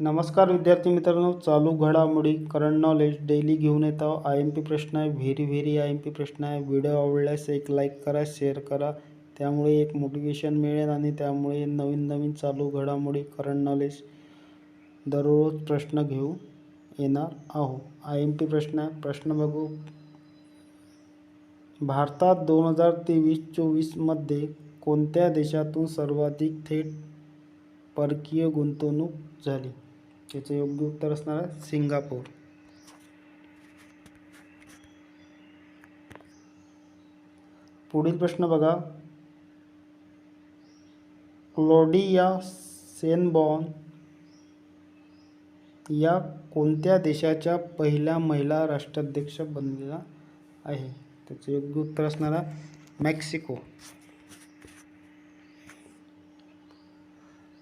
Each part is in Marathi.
नमस्कार विद्यार्थी मित्रांनो चालू घडामोडी करंट नॉलेज डेली घेऊन येत आहो आय एम पी प्रश्न आहे very very I M P प्रश्न आहे. व्हिडिओ आवडल्यास एक लाईक करा शेअर करा. त्यामुळे एक मोटिवेशन मिळेल आणि त्यामुळे नवीन नवीन चालू घडामोडी करंट नॉलेज दररोज प्रश्न घेऊ येणार आहो आय एम पी प्रश्न आहे. प्रश्न बघू. भारतात दोन हजार तेवीस चोवीसमध्ये कोणत्या देशातून सर्वाधिक थेट परकीय गुंतवणूक झाली. त्याचं योग्य उत्तर असणार आहे सिंगापूर. पुढील प्रश्न बघा. क्लोडिया सेनबॉर्न या कोणत्या देशाच्या पहिल्या महिला राष्ट्राध्यक्ष बनलेल्या आहे? त्याचं योग्य उत्तर असणार आहे मेक्सिको.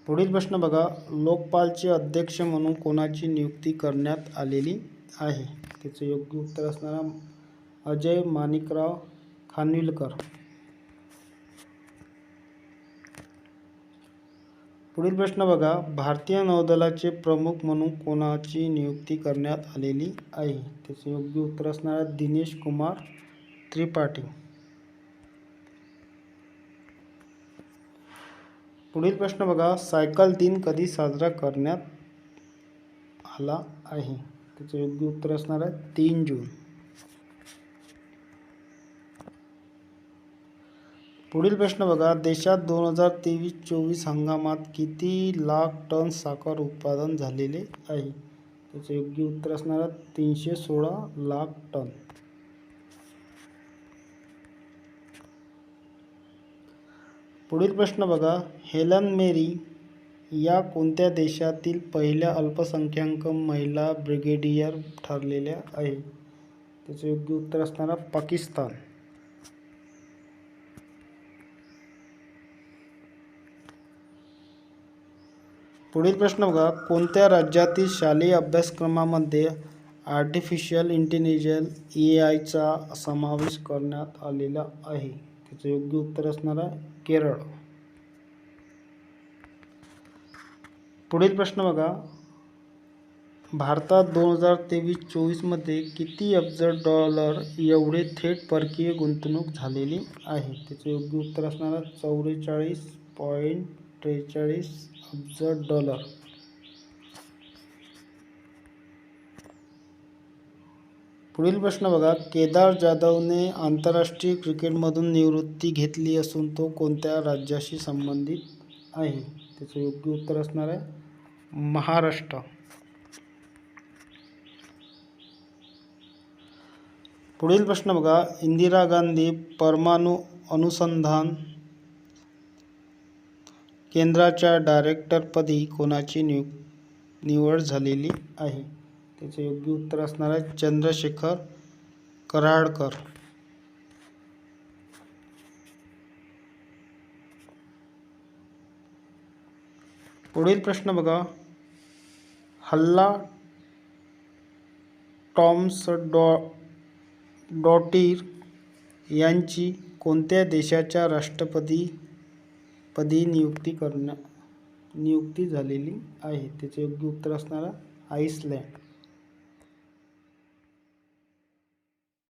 पुढील प्रश्न बघा. लोकपालचे अध्यक्ष म्हणून कोणाची नियुक्ती करण्यात आलेली आहे? त्याचं योग्य उत्तर असणार अजय माणिकराव खानविलकर. पुढील प्रश्न बघा. भारतीय नौदलाचे प्रमुख म्हणून कोणाची नियुक्ती करण्यात आलेली आहे? त्याचं योग्य उत्तर असणार दिनेश कुमार त्रिपाठी. पुढील प्रश्न बघा. सायकल दिन कधी साजरा करण्यात आला आहे? त्याचे योग्य उत्तर असणार आहे तीन जून. पुढील प्रश्न बघा. देशात दोन हजार तेवीस चोवीस हंगामात किती लाख टन साखर उत्पादन झालेले आहे? त्याचे योग्य उत्तर असणार आहे तीनशे सोळा लाख टन. पुढील प्रश्न बघा. हेलन मेरी या कोणत्या देशातील पहिल्या अल्पसंख्याक महिला ब्रिगेडियर ठरलेल्या आहे? त्याचे योग्य उत्तर असणार पाकिस्तान. पुढील प्रश्न बघा. कोणत्या राज्यातील शालेय अभ्यासक्रमामध्ये आर्टिफिशियल इंटेलिजन्स ए आयचा समावेश करण्यात आलेला आहे? त्याचं योग्य उत्तर असणार आहे केरळ. पुढील प्रश्न बघा. भारतात दोन हजार तेवीस चोवीसमध्ये किती अब्ज डॉलर एवढे थेट परकीय गुंतवणूक झालेली आहे? त्याचे योग्य उत्तर असणार आहे चौवेचाळीस पॉईंट त्रेचाळीस अब्ज डॉलर. पुढील प्रश्न बघा. केदार जाधवने आंतरराष्ट्रीय क्रिकेटमधून निवृत्ती घेतली असून तो कोणत्या राज्याशी संबंधित आहे? त्याचं योग्य उत्तर असणार आहे. महाराष्ट्र. पुढील प्रश्न बघा. इंदिरा गांधी परमाणु अनुसंधान केंद्राच्या डायरेक्टरपदी कोणाची नियु निवड झालेली आहे? त्याचे योग्य उत्तर असणार आहे चंद्रशेखर कराडकर. पुढील प्रश्न बघा. हल्ला टॉम्स डॉ डॉटीर यांची कोणत्या देशाच्या राष्ट्रपती पदी नियुक्ती करण्या नियुक्ती झालेली आहे? त्याचे योग्य उत्तर असणार आहे आईसलँड